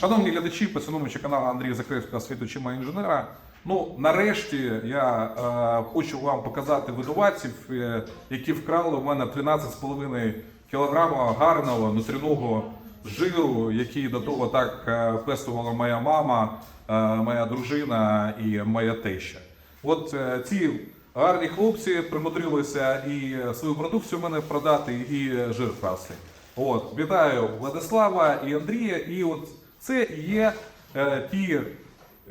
Шановні глядачі, поціновувачі каналу Андрія Закревського світу Чима інженера. Ну, нарешті я е, хочу вам показати видуватців, е, які вкрали у мене 13,5 кг гарного нутряного жиру, який до того так е, пестувала моя мама, е, моя дружина і моя теща. От е, ці гарні хлопці примудрилися і свою продукцію мене продати, і жир вкрасти. От, вітаю Владислава і Андрія. І от це є е, ті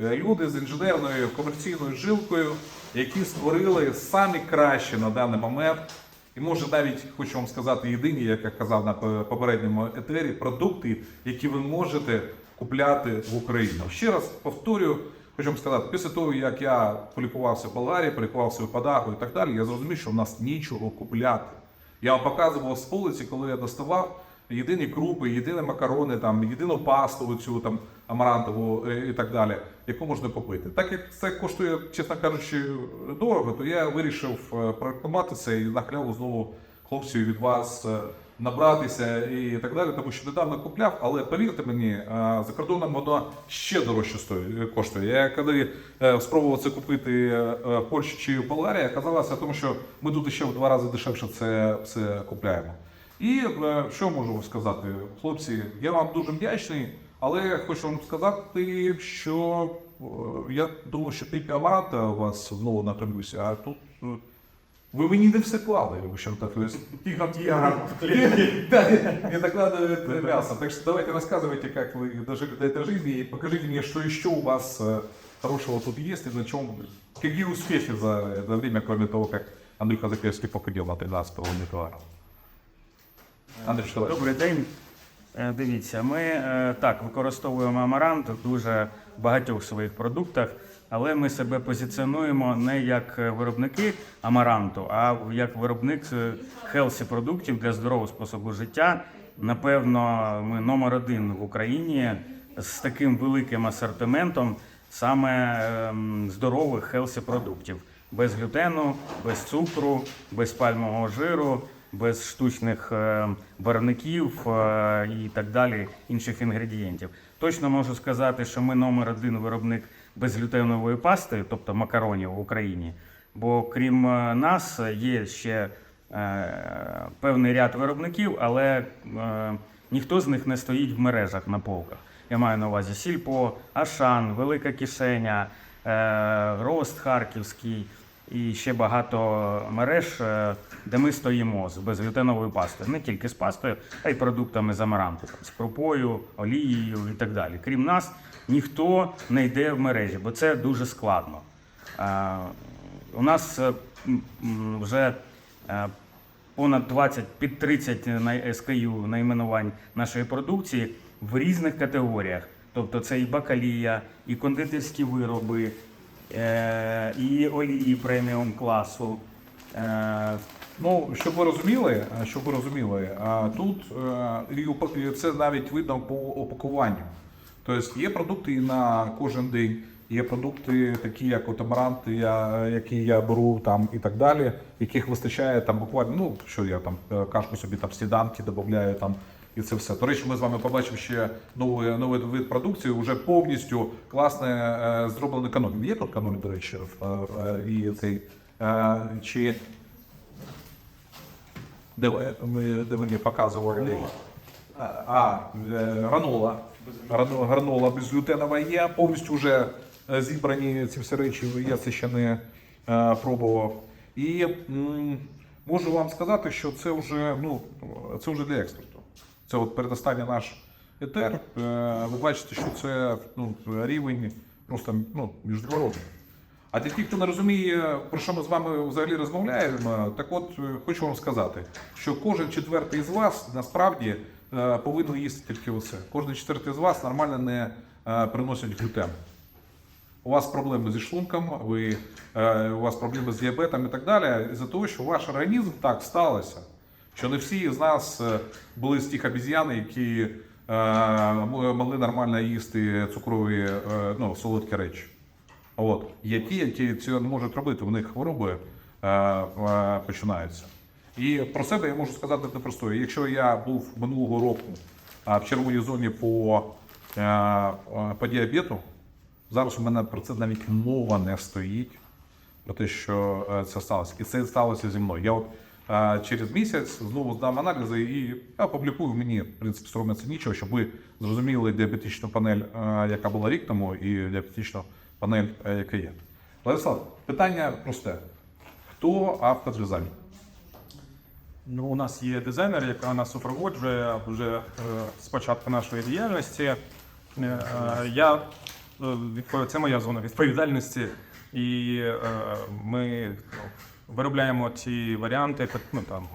е, люди з інженерною комерційною жилкою, які створили самі кращі на даний момент. І може навіть хочу вам сказати єдині, як я казав на попередньому етері, продукти, які ви можете купляти в Україні. Ще раз повторюю, хочу вам сказати, після того як я полікувався в Болгарії, полікувався в Падагу і так далі, я зрозумів, що в нас нічого купляти. Я вам показував з полиці, коли я доставав єдині крупи, єдині макарони, там, єдину пасту, цю там амарантову е, і так далі, яку можна купити. Так як це коштує, чесно кажучи, дорого, то я вирішив е, прорекламуватися і на знову хлопців від вас е, набратися і так далі, тому що недавно купляв, але повірте мені, за кордоном воно ще дорожче коштує. Я коли спробував це купити в Польщі чи в Болгарії, оказалося, тому що ми тут ще в два рази дешевше це все купляємо. І е, що можу сказати, хлопці, я вам дуже вдячний, але хочу вам сказати, що е, я думав, що тільки амарата у вас знову натомлюся, а тут. е, ви мені не все клали, в общем так. Не докладывает мясо. Так что давайте рассказывайте, как вы дожили до этой жизни и покажите мне, что еще у вас э, хорошего тут есть и на чем, какие успехи за это время, кроме того, как Андрюха Закревский похудел на 13 килограмм. Андрій, Добрий день. Е, Дивіться, ми е, так використовуємо амарант в дуже багатьох своїх продуктах, але ми себе позиціонуємо не як е, виробники амаранту, а як виробник хелсі продуктів для здорового способу життя. Напевно, ми номер один в Україні з таким великим асортиментом саме ем, здорових хелсі продуктів без глютену, без цукру, без пальмового жиру без штучних е, барвників е, і так далі, інших інгредієнтів. Точно можу сказати, що ми номер один виробник безглютенової пасти, тобто макаронів в Україні. Бо крім е, нас є ще певний ряд виробників, але ніхто з них не стоїть в мережах на полках. Я маю на увазі Сільпо, Ашан, Велика Кишеня, Рост Харківський і ще багато мереж, е, де ми стоїмо з безглютеновою пастою. Не тільки з пастою, а й продуктами з амаранту, з крупою, олією і так далі. Крім нас, ніхто не йде в мережі, бо це дуже складно. Е, У нас е, вже понад 20 під 30 най- SKU найменувань нашої продукції в різних категоріях. Тобто це і бакалія, і кондитерські вироби, і олії преміум класу. Е, Ну, щоб ви розуміли, е, щоб ви розуміли, тут е, упак- це навіть видно по упакуванню. Тобто є продукти на кожен день, є продукти, такі як отамаранти, які я беру там і так далі, яких вистачає там буквально, ну що я там е, кашку собі там сніданки додаю там. І це все. До речі, ми з вами побачимо ще новий, новий вид продукції, вже повністю класне е, зроблений канон. Є тут канон, до речі, е, і цей е, чи де, мені показували. А, а гранола. Грано- Гранола безглютенова є, повністю вже зібрані ці всі речі, я це ще не пробував. І м, можу вам сказати, що це вже, ну, це вже для експорту. Це от передостанній наш етер. Е, ви бачите, що це ну, рівень просто ну, міжнародний. А для тих, хто не розуміє, про що ми з вами взагалі розмовляємо, так от е, хочу вам сказати, що кожен четвертий з вас насправді е, повинен їсти тільки оце. Кожен четвертий з вас нормально не приносить глютен. У вас проблеми зі шлунком, ви, у вас проблеми з діабетом і так далі, із-за того, що ваш організм так сталося, що не всі з нас е, були з тих обіз'ян, які е, могли нормально їсти цукрові е, ну, солодкі речі. От. Є ті, які це не можуть робити, у них хвороби починаються. І про себе я можу сказати непросто. Якщо я був минулого року в червоній зоні по по діабету. Зараз у мене про це навіть мова не стоїть, про те, що це сталося. І це сталося зі мною. Я от через місяць знову здам аналізи і я публікую мені, в принципі, соромиться нічого, щоб ви зрозуміли діабетичну панель, яка була рік тому, і діабетичну панель, е, яка є. Владислав, питання просте. Хто автор дизайну? Ну, у нас є дизайнер, яка нас супроводжує вже е, з початку нашої діяльності. Е, я, це моя зона відповідальності, і ми ну, виробляємо ті варіанти, ну, там,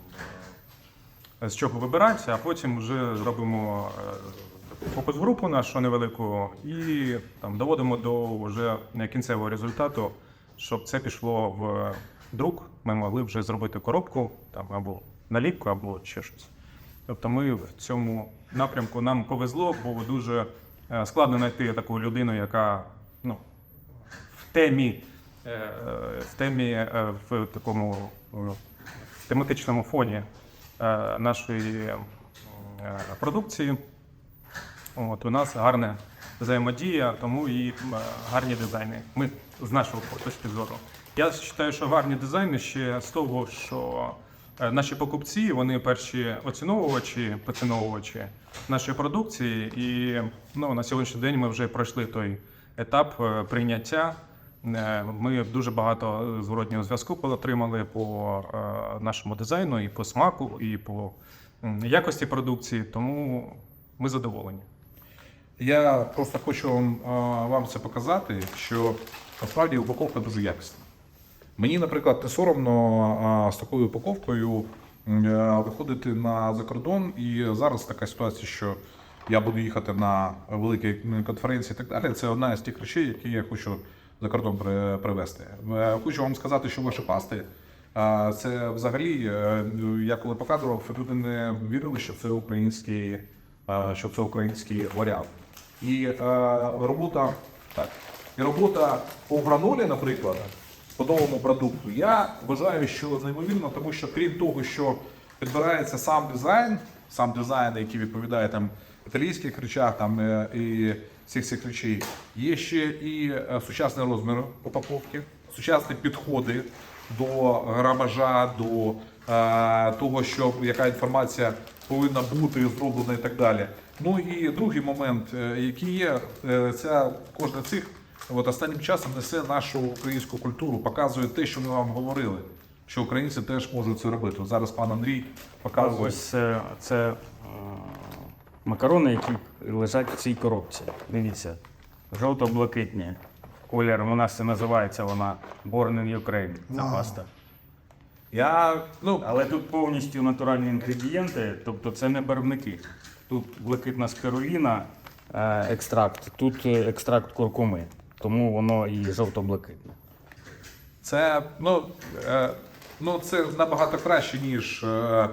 з чого вибирати, а потім вже робимо е, фокус-групу нашу невелику і там, доводимо до вже кінцевого результату, щоб це пішло в друк. Ми могли вже зробити коробку там, або наліпку, або ще щось. Тобто ми в цьому напрямку нам повезло, бо дуже е, складно знайти таку людину, яка ну, в темі, е, е, в темі е, в такому е, тематичному фоні е, нашої е, продукції. От, у нас гарна взаємодія, тому і е, гарні дизайни. Ми з нашого точки зору. Я вважаю, що гарні дизайни ще з того, що е, наші покупці, вони перші оціновувачі, поціновувачі нашої продукції. І ну, на сьогоднішній день ми вже пройшли той етап е, прийняття. Е, Ми дуже багато зворотнього зв'язку отримали по е, нашому дизайну, і по смаку, і по якості продукції, тому ми задоволені. Я просто хочу вам, е, вам це показати, що насправді упаковка дуже якісна. Мені, наприклад, не соромно з такою упаковкою виходити на закордон. І зараз така ситуація, що я буду їхати на великі конференції і так далі. Це одна з тих речей, які я хочу за кордон привезти. Е, Хочу вам сказати, що ваші пасти. е, Це взагалі, е, я коли показував, люди не вірили, що це український, що це український варіант. І робота, так, і робота по гранолі, наприклад, по новому продукту, я вважаю, що неймовірно, тому що крім того, що підбирається сам дизайн, сам дизайн, який відповідає там італійських речах, там е, і всіх цих речей, є ще і е, сучасний розмір упаковки, сучасні підходи до грамажа, до е, того, що яка інформація повинна бути зроблена і так далі. Ну і другий момент, який є, е, ця кожна цих от останнім часом несе нашу українську культуру, показує те, що ми вам говорили, що українці теж можуть це робити. Зараз пан Андрій показує. Ось це макарони, які лежать в цій коробці. Дивіться, жовто-блакитні. Колір у нас це називається вона Born in Ukraine. Ця паста. Я ну Але тут повністю натуральні інгредієнти, тобто це не барвники. Тут блакитна спируліна, е, екстракт, тут е, екстракт куркуми, тому воно і жовто-блакитне. Це ну, е, ну це набагато краще, ніж е,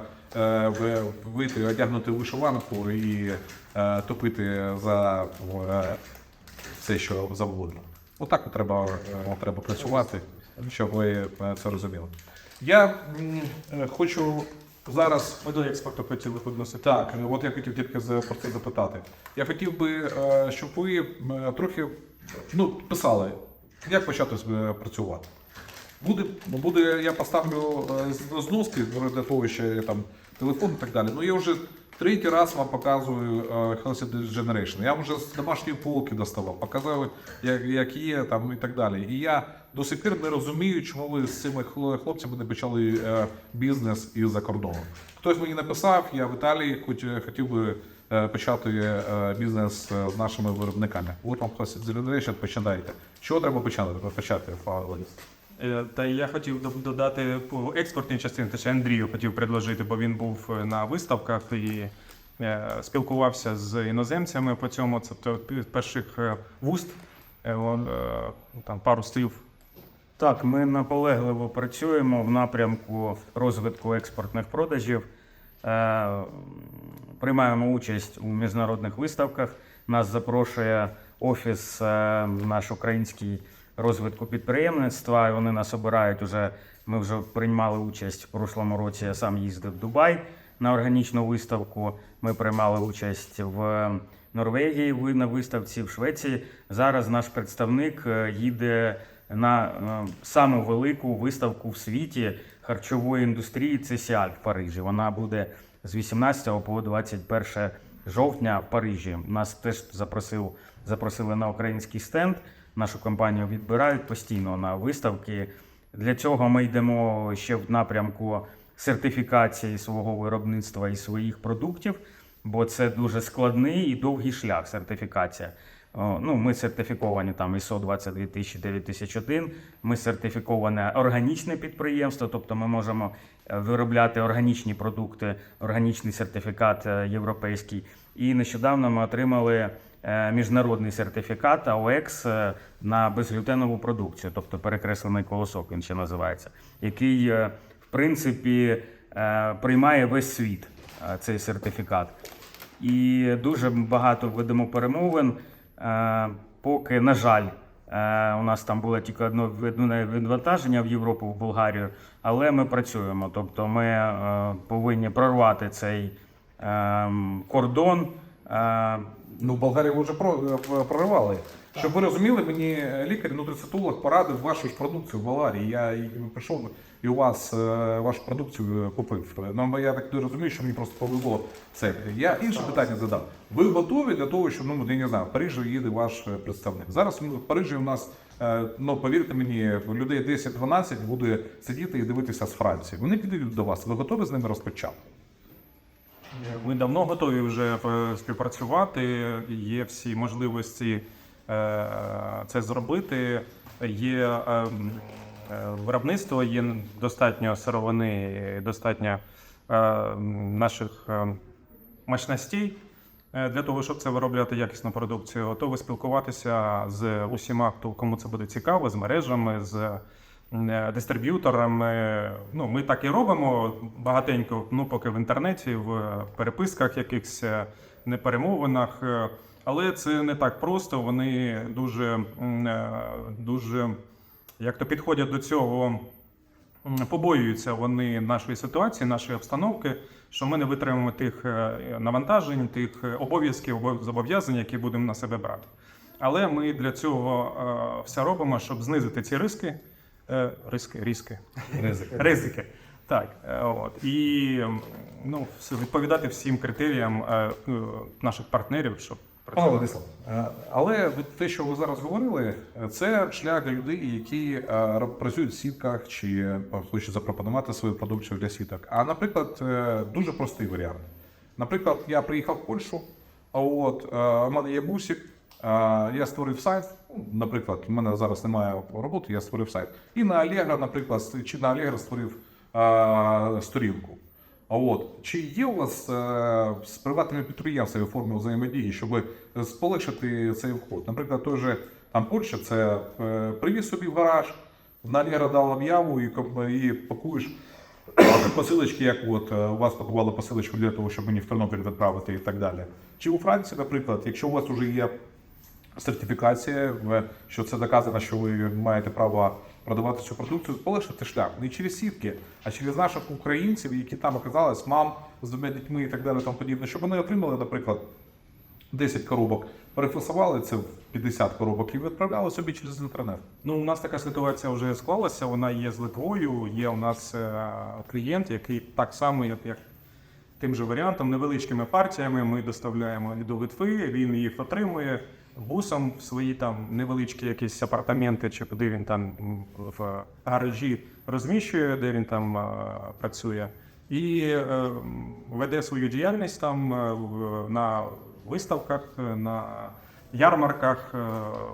вийти, одягнути вишиванку і е, топити за е, все, що завгодно. Отак от треба, е, треба працювати, щоб ви е, це розуміли. Я е, хочу зараз Ми до експорту хотіли підносити. так, от я хотів тільки про це запитати. Я хотів би, е, щоб ви трохи ну, писали, як почати е, працювати. Буде, буде, я поставлю е, зноски для того, що я там телефон і так далі. Ну я вже третій раз вам показую е, Healthy Generation. Я вже з домашньої полки доставав, показав, як, як є там і так далі. І я до сих пір не розумію, чому ви з цими хло- хлопцями не почали е, бізнес із-за кордону. Хтось мені написав, я в Італії хоч, хотів би е, почати е, бізнес е, з нашими виробниками. От вам Healthy Generation, починайте. Що треба почати? Почати, Владис? Е, Та я хотів додати по експортній частині, ще Андрію хотів предложити, бо він був е, на виставках і е, спілкувався з іноземцями по цьому. Це з перших вуст. Там пару слів Так, ми наполегливо працюємо в напрямку розвитку експортних продажів. Приймаємо участь у міжнародних виставках. Нас запрошує офіс наш український розвитку підприємництва. Вони нас обирають уже. Ми вже приймали участь в прошлому році. Я сам їздив в Дубай на органічну виставку. Ми приймали участь в Норвегії ви на виставці в Швеції. Зараз наш представник е, їде на е, саму велику виставку в світі харчової індустрії CCI в Парижі. Вона буде з 18 по 21 жовтня в Парижі. Нас теж запросив, запросили на український стенд. Нашу компанію відбирають постійно на виставки. Для цього ми йдемо ще в напрямку сертифікації свого виробництва і своїх продуктів, бо це дуже складний і довгий шлях сертифікація. Ну, ми сертифіковані там ISO 22001, ми сертифіковане органічне підприємство, тобто ми можемо е, виробляти органічні продукти, органічний сертифікат е, європейський. І нещодавно ми отримали міжнародний сертифікат АОЕКС е, на безглютенову продукцію, тобто перекреслений колосок, він ще називається, який, е, в принципі, е, приймає весь світ е, цей сертифікат. І дуже багато ведемо перемовин. Е, Поки, на жаль, е, у нас там було тільки одне відвантаження в Європу, в Болгарію, але ми працюємо. Тобто ми е, повинні прорвати цей е, кордон. Е, Ну, ви вже е, проривали. Щоб ви розуміли, мені лікар, нутриціолог порадив вашу ж продукцію в Болгарії. Я прийшов і у вас е, вашу продукцію купив. Ну, я так не розумію, що мені просто повезло це. Я інше питання задав. Ви готові для того, що ну я не знаю, в Парижі їде ваш е, представник. Зараз ну, в Парижі у нас, е, ну повірте мені, людей 10-12 буде сидіти і дивитися з Франції. Вони підійдуть до вас. Ви готові з ними розпочати? Ми давно готові вже е, співпрацювати. Є всі можливості е, це зробити. Є е, м, е, виробництво, є достатньо сировини, достатньо наших е, мощностей для того, щоб це виробляти якісну продукцію. Готові спілкуватися з усіма, хто кому це буде цікаво, з мережами, з дистриб'юторами. Ну, ми так і робимо багатенько, ну поки в інтернеті, в переписках якихось е, неперемовинах. е, Але це не так просто. Вони дуже, е, дуже як то підходять до цього. Побоюються вони нашої ситуації, нашої обстановки, що ми не витримаємо тих е, навантажень, тих е, обов'язків, обов- зобов'язань, які будемо на себе брати. Але ми для цього е, все робимо, щоб знизити ці риски. Е, Риски, різки. Ризик. Ризики. Так, е, от. І ну, відповідати всім критеріям е, наших партнерів, щоб Пане Владислав, але те, що ви зараз говорили, це шлях для людей, які працюють в сітках чи хочуть запропонувати свою продукцію для сіток. А наприклад, дуже простий варіант. Наприклад, я приїхав в Польщу, а от у мене є бусик, я створив сайт. Наприклад, у мене зараз немає роботи, я створив сайт. І на Allegro, наприклад, чи на Allegro створив е, сторінку. А от чи є у вас е, з приватними підприємствами форми взаємодії, щоб сполегшити цей вход? Наприклад, той же там Польща, це е, привіз собі в гараж, на Allegro дав об'яву і, і пакуєш посилочки, як от е, у вас пакували посилочку для того, щоб мені в Тернопіль відправити і так далі. Чи у Франції, наприклад, якщо у вас вже є сертифікація, в- що це доказано, що ви маєте право продавати цю продукцію, полегшити шлях не через сітки, а через наших українців, які там оказались, мам з двома дітьми і так далі, тому подібне, щоб вони отримали, наприклад, 10 коробок, перефасували це в 50 коробок і відправляли собі через інтернет. Ну, у нас така ситуація вже склалася. Вона є з Литвою. Є у нас е, клієнт, який так само, як тим же варіантом, невеличкими партіями ми доставляємо до Литви. Він їх отримує бусом в свої там невеличкі якісь апартаменти, чи куди він там в гаражі розміщує, де він там е, працює, і е, веде свою діяльність там е, на виставках, е, на ярмарках, е,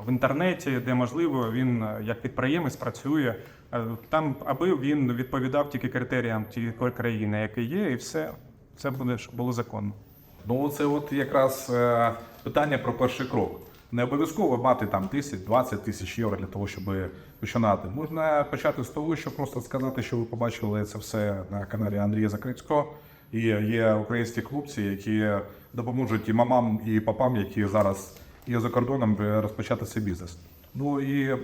в інтернеті, де можливо він як підприємець працює там, аби він відповідав тільки критеріям тієї країни, яка є, і все це буде було законно. Ну, це от якраз питання про перший крок. Не обов'язково мати там 10-20 тисяч євро для того, щоб починати. Можна почати з того, що просто сказати, що ви побачили це все на каналі Андрія Закрицького. І є українські хлопці, які допоможуть і мамам, і папам, які зараз є за кордоном, е, розпочати свій бізнес. Ну і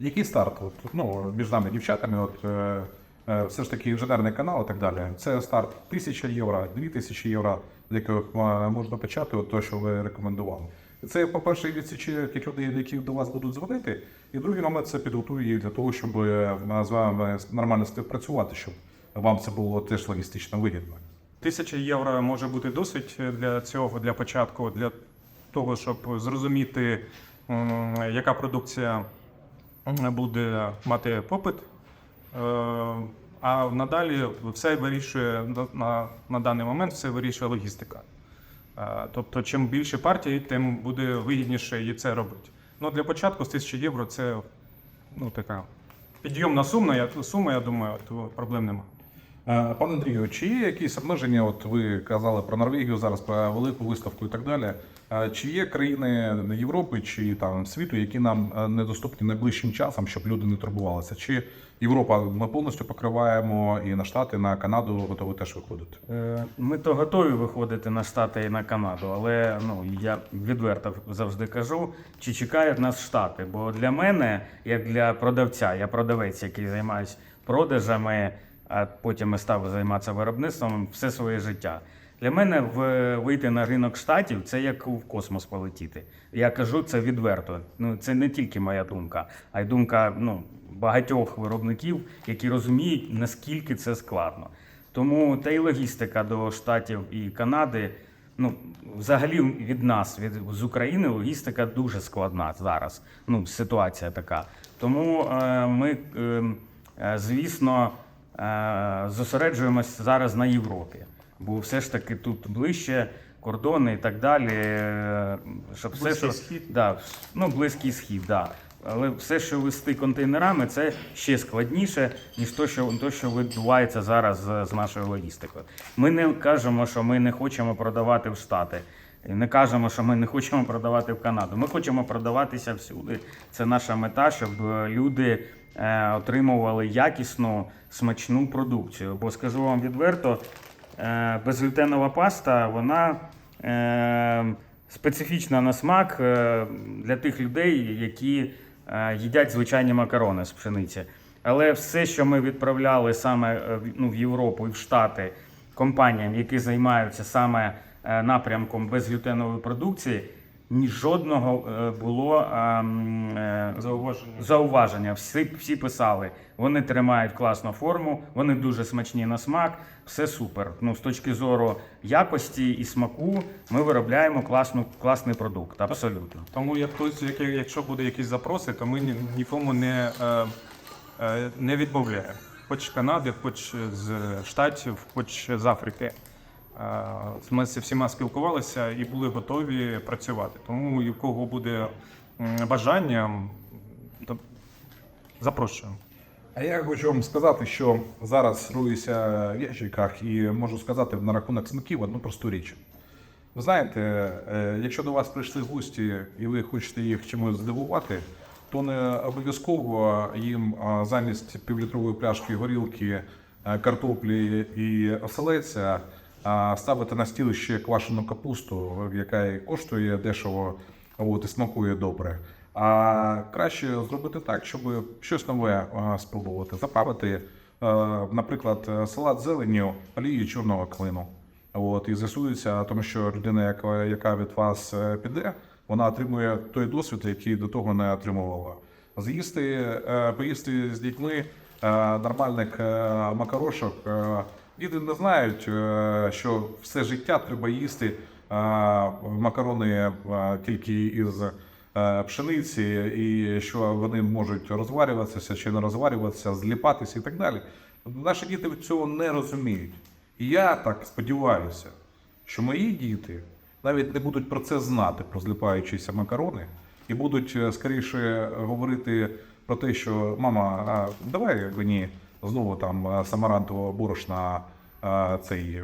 який старт? От, ну, між нами, дівчатами, от, е, е, все ж таки інженерний канал і так далі. Це старт 1000 євро, 2000 євро, з яких е, можна почати, от те, що ви рекомендували. Це, по-перше, відсічі тих людей, які до вас будуть дзвонити. І другий момент це підготує їх для того, щоб е, з вами нормально співпрацювати, щоб вам це було теж логістично вигідно. Тисяча євро може бути досить для цього, для початку, для того, щоб зрозуміти, яка продукція буде мати попит. Е, А надалі все вирішує на, на даний момент все вирішує логістика. Е, Тобто, чим більше партій, тим буде вигідніше її це робити. Ну, для початку з 1000 євро це ну, така підйомна сума, я, сума, я думаю, то проблем немає. Е, Пане Андрію, чи є якісь обмеження? От ви казали про Норвегію зараз, про велику виставку і так далі. Е, Чи є країни Європи чи там світу, які нам е, недоступні найближчим часом, щоб люди не турбувалися? Чи Європа ми повністю покриваємо і на Штати, на Канаду готові теж виходити? Ми то готові виходити на Штати і на Канаду, але ну я відверто завжди кажу, чи чекають нас Штати. Бо для мене, як для продавця, я продавець, який займаюся продажами, а потім і став займатися виробництвом все своє життя. Для мене в, вийти на ринок штатів це як в космос полетіти. Я кажу це відверто. Ну це не тільки моя думка, а й думка ну, багатьох виробників, які розуміють, наскільки це складно. Тому та й логістика до Штатів і Канади. Ну, взагалі від нас, від з України, логістика дуже складна зараз. Ну, ситуація така. Тому е, ми, е, е, звісно, зосереджуємось зараз на Європі, бо все ж таки тут ближче кордони і так далі. е, Щоб все, що Схід. Да, ну, близький схід, да. Але все, що вести контейнерами, це ще складніше, ніж то, що, то, що відбувається зараз з, з нашою логістикою. Ми не кажемо, що ми не хочемо продавати в Штати. Не кажемо, що ми не хочемо продавати в Канаду. Ми хочемо продаватися всюди. Це наша мета, щоб е, люди е, отримували якісну, смачну продукцію. Бо скажу вам відверто, е, безглютенова паста, вона е, специфічна на смак е, для тих людей, які е, їдять звичайні макарони з пшениці. Але все, що ми відправляли саме е, ну, в Європу і в Штати компаніям, які займаються саме е, напрямком безглютенової продукції, ні жодного е, було е, Зауваження. зауваження. Всі, всі писали, вони тримають класну форму, вони дуже смачні на смак, все супер. Ну, з точки зору якості і смаку, ми виробляємо класну, класний продукт. Абсолютно. Тому як хтось, як- якщо буде якісь запроси, то ми ні- нікому не, е, не відмовляємо. Хоч з Канади, хоч з Штатів, хоч з Африки. Е, Ми з всіма спілкувалися і були готові працювати. Тому і в кого буде бажання, то запрошуємо. А я хочу вам сказати, що зараз руюся в ящиках і можу сказати на рахунок смаків одну просту річ. Ви знаєте, е, якщо до вас прийшли гості і ви хочете їх чимось здивувати, то не обов'язково їм замість півлітрової пляшки горілки, е, картоплі і оселеця ставити на стіл ще квашену капусту, яка і коштує дешево от, і смакує добре. А краще зробити так, щоб щось нове спробувати, заправити, е, наприклад, салат з зеленню олією чорного клину. От, і з'ясується, тому що людина, яка, яка від вас е, піде, вона отримує той досвід, який до того не отримувала. З'їсти, е, поїсти з дітьми е, нормальних макарошок. Діти не знають, е, що все життя треба їсти е, макарони е, тільки із пшениці, і що вони можуть розварюватися чи не розварюватися, зліпатися і так далі. Наші діти цього не розуміють. І я так сподіваюся, що мої діти навіть не будуть про це знати, про зліпаючіся макарони, і будуть скоріше говорити про те, що мама, а давай мені знову там е, самарантового борошна, е, цей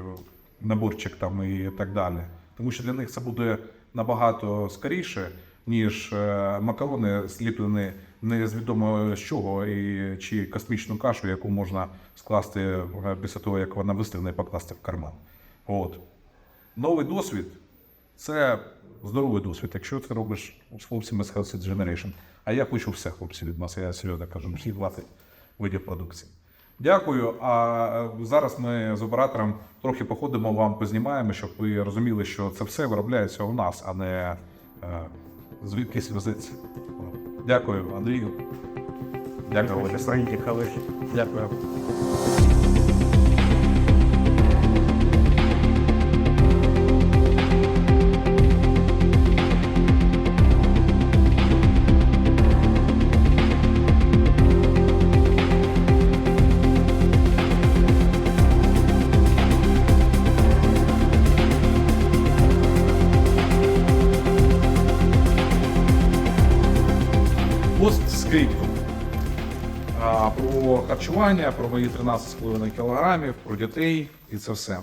наборчик там і так далі. Тому що для них це буде набагато скоріше, ніж е, макарони зліплені не з чого, і, чи космічну кашу, яку можна скласти після того, як вона вистигне, і покласти в карман. От. Новий досвід це здоровий досвід, якщо ти робиш з хлопцями з Healthy Generation. А я хочу все хлопці від нас, я серйозно кажу, всі 20 видів продукції. Дякую. А е, зараз ми з оператором трохи походимо, вам познімаємо, щоб ви розуміли, що це все виробляється у нас, а не е, звідкись везеться. Дякую, Андрію. Дякую, Олег. Дякую. Харчування, про мої 13,5 кілограмів, про дітей і це все.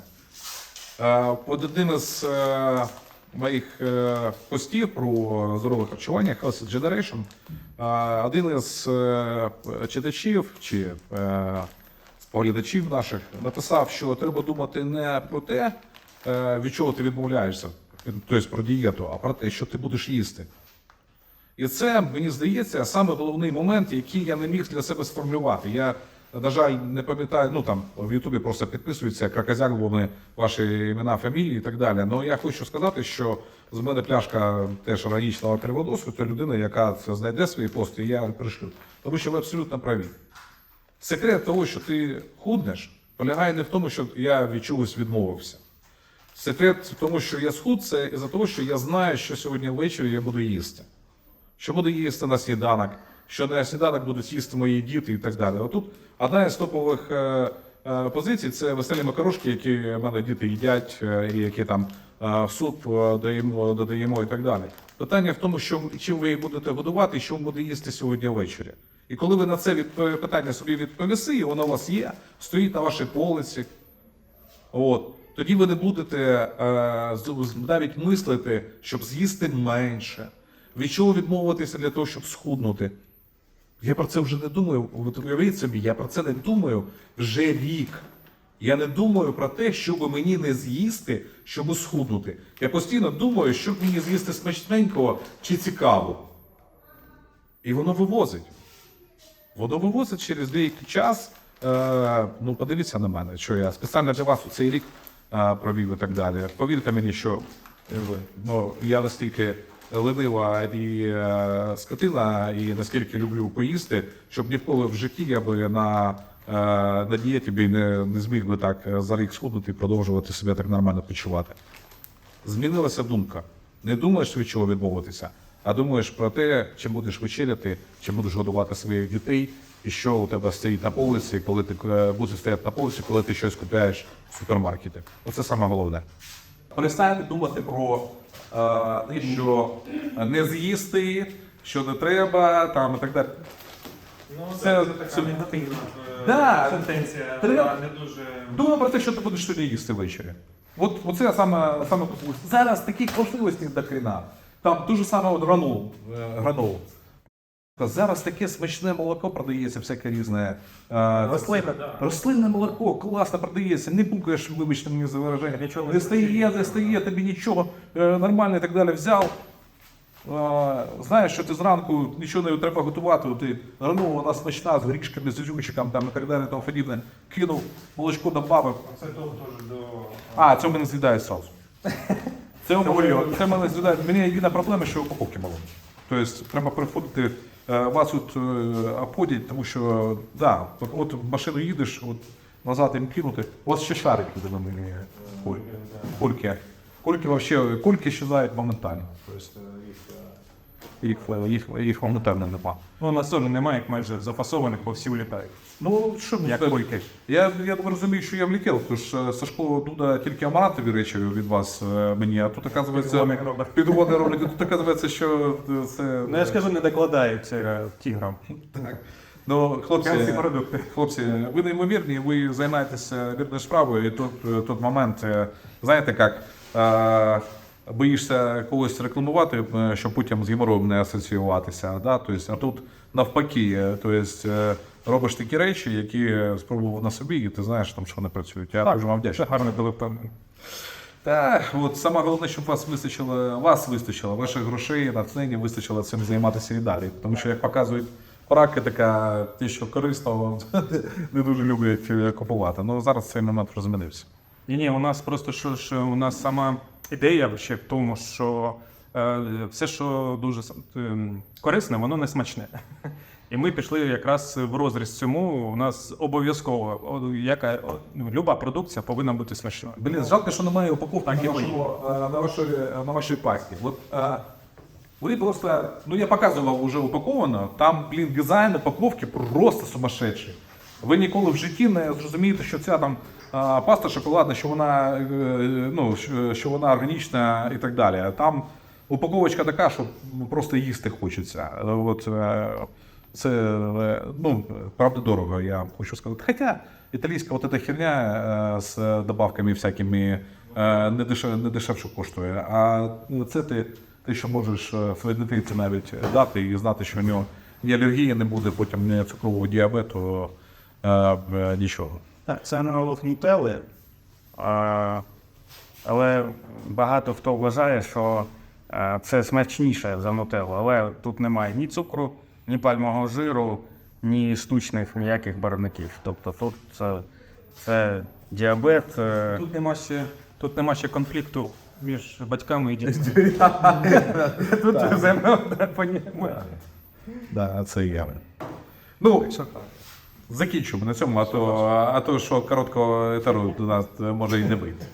Е, Под одним із е, моїх е, постів про здорове харчування Healthy Generation, е, один із е, читачів чи е, споглядачів наших написав, що треба думати не про те, е, від чого ти відмовляєшся, тобто про дієту, а про те, що ти будеш їсти. І це, мені здається, саме головний момент, який я не міг для себе сформулювати. Я, на жаль, не пам'ятаю, ну там в Ютубі просто підписуються кракозяк, вони ваші імена, фамілії і так далі. Але я хочу сказати, що з мене пляшка теж органічного криводосвіду, це людина, яка це знайде свої пости, і я пришлю. Тому що ви абсолютно праві. Секрет того, що ти худнеш, полягає не в тому, що я від чогось відмовився. Секрет в тому, що я схуд, це із-за того, що я знаю, що сьогодні ввечері я буду їсти що буду їсти на сніданок, що на сніданок будуть їсти мої діти і так далі. Отут одна із топових е, е, позицій це веселі макарошки, які в мене діти їдять, е, і які там суп е, даємо, додаємо і так далі. Питання в тому, що чим ви їх будете годувати що ви будете їсти сьогодні ввечері. І коли ви на це відп- питання собі відповісти, і воно у вас є, стоїть на вашій полиці, От. Тоді ви не будете е, навіть мислити, щоб з'їсти менше. Від чого відмовитися для того, щоб схуднути? Я про це вже не думаю. От уявіть собі, я про це не думаю вже рік. Я не думаю про те, щоб мені не з'їсти, щоб схуднути. Я постійно думаю, щоб мені з'їсти смачненького чи цікаво. І воно вивозить. Воно вивозить через деякий час. Е, ну, подивіться на мене, що я спеціально для вас у цей рік е, провів і так далі. Повірте мені, що е, ну, я настільки ленива і е, скотина, і наскільки люблю поїсти, щоб ніколи в житті я би на, е, на дієті б не, не зміг би так е, за рік схуднути і продовжувати себе так нормально почувати. Змінилася думка. Не думаєш від чого відмовитися, а думаєш про те, чим будеш вечеряти, чим будеш годувати своїх дітей, і що у тебе стоїть на полиці, коли ти е, будеш стояти на полиці, коли ти щось купляєш в супермаркеті. Оце саме головне. Перестаньте думати про що не з'їсти, що не треба, там і так далі. Ну, Це- це, така негативна Да. е, сентенція. Треба- вона не дуже. Думай про те, що ти будеш сьогодні їсти ввечері. От оце саме саме зараз такі можливостей до кріна. Там дуже саме от гранул. е, гранул. Зараз таке смачне молоко продається, всяке різне. Рослинне, да. Рослинне молоко класно продається, не букаєш, вибачте мені за вираження. Нічого не стає, не стає, тобі нічого е, нормально і так далі взяв. Знаєш, що ти зранку нічого не треба готувати, ти гранула, вона смачна, з горішками, з ізюмчиком там, і так далі, тому подібне. Кинув, молочко добавив. Це теж до. А, це мене з'їдає сразу. Це, це мене з'їдає. Мені єдина проблема, що упаковки мало. Тобто треба приходити, е, вас тут е, обходять, тому що, да, от, в машину їдеш, от назад їм кинути. У вас ще шарики куль- кульки. Кульки вообще, кульки щезають моментально. Просто їх, е, їх, е, їх, їх моментально нема. Ну, у нас немає, як майже зафасованих, бо всі улітають. Ну, що Як це? кульки. Я, я розумію, що я влікел, тому що Сашко Дуда тільки амаратові речі від вас е, мені, а тут оказується підводний а тут оказується, що е, це. Ну я ж кажу, не докладають це тіграм. Так. Ну, хлопці, Кінці продукти. хлопці, ви неймовірні, ви займаєтеся вірною справою, і тут, е, тут момент, е, знаєте як, е, боїшся когось рекламувати, е, щоб потім з геморроєм не асоціюватися. Да? Тобто, а тут навпаки, е, тобто, е, робиш такі речі, які спробував на собі, і ти знаєш, там, що вони працюють. Я дуже вам вдячний. Гарно були впевнені. Так, от саме головне, щоб вас вистачило, вас вистачило, ваших грошей, натхнення вистачило цим займатися і далі. Тому що, як показують практика, ті, що корисно, не дуже люблять купувати. Ну зараз цей момент вже змінився. Ні, ні, у нас просто що ж у нас сама ідея ще в тому, що е, все, що дуже ем, корисне, воно не смачне. І ми пішли якраз в розріз цьому. У нас обов'язково яка ну, люба продукція повинна бути смачною. Блін, жалко, що немає упаковки Так і на, вашому, е, на, вашій, на вашій пасті. От, е, ви просто, ну я показував вже упаковано, там, блін, дизайн упаковки просто сумасшедший. Ви ніколи в житті не зрозумієте, що ця там е, паста шоколадна, що вона, е, ну, що, вона органічна і так далі. Там упаковочка така, що ну, просто їсти хочеться. От, е, це е, ну, правда дорого, я хочу сказати. Хоча італійська вот эта херня з добавками всякими не, дешев, не дешевше коштує. А це ти, ти що можеш дитинці навіть дати і знати, що в нього ні алергії не буде, потім ні цукрового діабету, нічого. Так, це аналог нутелли. А, але багато хто вважає, що а, це смачніше за нутеллу. Але тут немає ні цукру, ні пальмового жиру, ні штучних ніяких барвників. Тобто тут це, це діабет. е, Тут нема ще тут нема ще конфлікту між батьками і дітьми. Тут взаємно Да, це я. Ну, закінчимо на цьому, а то, а то що короткого етеру до нас може і не вийде.